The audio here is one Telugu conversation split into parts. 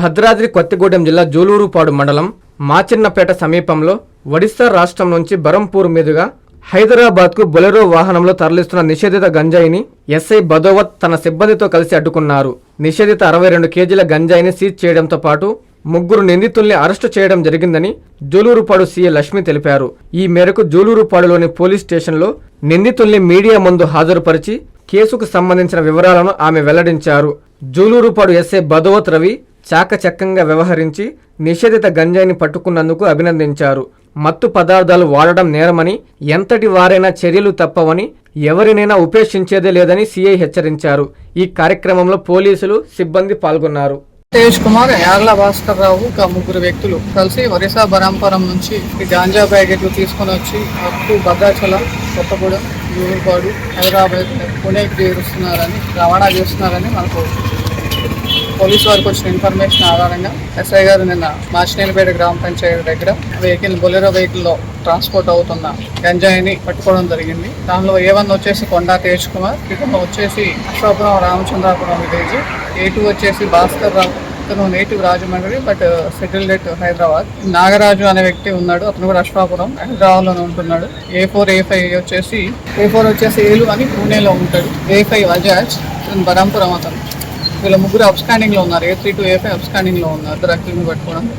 భద్రాద్రి కొత్తగూడెం జిల్లా జూలూరుపాడు మండలం మాచిన్నపేట సమీపంలో ఒడిశా రాష్ట్రం నుంచి బరంపూర్ మీదుగా హైదరాబాద్కు బొలెరో వాహనంలో తరలిస్తున్న నిషేధిత గంజాయిని ఎస్ఐ బదోవత్ తన సిబ్బందితో కలిసి అడ్డుకున్నారు. నిషేధిత అరవై రెండు కేజీల గంజాయిని సీజ్ చేయడంతో పాటు ముగ్గురు నిందితుల్ని అరెస్టు చేయడం జరిగిందని జూలూరుపాడు సీఏ లక్ష్మి తెలిపారు. ఈ మేరకు జూలూరుపాడులోని పోలీస్ స్టేషన్లో నిందితుల్ని మీడియా ముందు హాజరుపరిచి కేసుకు సంబంధించిన వివరాలను ఆమె వెల్లడించారు. జూలూరుపాడు ఎస్ఐ బదోవత్ రవి చాకచక్యంగా వ్యవహరించి నిషేధిత గంజాయిని పట్టుకున్నందుకు అభినందించారు. మత్తు పదార్థాలు వాడడం నేరమని ఎంతటి వారైనా చర్యలు తప్పవని ఎవరినైనా ఉపేక్షించేదే లేదని సీఐ హెచ్చరించారు. ఈ కార్యక్రమంలో పోలీసులు సిబ్బంది పాల్గొన్నారు. తేజ్ కుమార్ యార్ల భాస్కర్ రావు ఇంకా ముగ్గురు వ్యక్తులు కలిసి ఒరిస్సా బరాంపురం నుంచి గాంజా ప్యాకెట్లు తీసుకొని వచ్చి అప్పు భద్రాచలం కొత్తగూడెం యూరుపాడు హైదరాబాద్ పుణేకి చేరుస్తున్నారని రవాణా చేస్తున్నారని మనకు పోలీసు వారికి వచ్చిన ఇన్ఫర్మేషన్ ఆధారంగా ఎస్ఐ గారు నిన్న మాచినేనిపేట గ్రామ పంచాయతీ దగ్గర వెహికల్ బొలెరో వెహికల్లో ట్రాన్స్పోర్ట్ అవుతున్న గంజాయిని పట్టుకోవడం జరిగింది. దానిలో ఏ వన్ వచ్చేసి కొండా తేజ్ కుమార్ ఇతను వచ్చేసి Ashwapuram Ramachandrapuram village A two వచ్చేసి భాస్కర్ రావు అతను native Rajahmundry but settled at Hyderabad. Nagaraju అనే వ్యక్తి ఉన్నాడు అతను కూడా అశ్వాపురం హైదరాబాద్లోనే ఉంటున్నాడు. ఏ ఫోర్ ఏ ఫైవ్ వచ్చేసి ఏ ఫోర్ వచ్చేసి ఏలు అని పూణేలో ఉంటాడు. ఏ ఫైవ్ అజాజ్ బరంపురం అతను. వీళ్ళ ముగ్గురు అబ్స్కాండింగ్లో ఉన్నారు. ఏ త్రీ టు ఏ ఫైవ్లో ఉన్నారు. డ్రగ్స్ పట్టుకోవడం.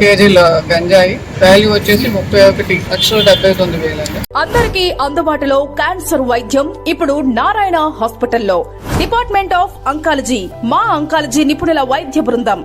కేజీల గంజాయి. వాల్యూ వచ్చేసి ముప్పై ఒకటి. లక్షల డెబ్బై తొమ్మిది వేలండి. అందరికీ అందుబాటులో క్యాన్సర్ వైద్యం ఇప్పుడు నారాయణ హాస్పిటల్లో. Department of oncology. మా అంకాలజీ నిపుణుల వైద్య బృందం.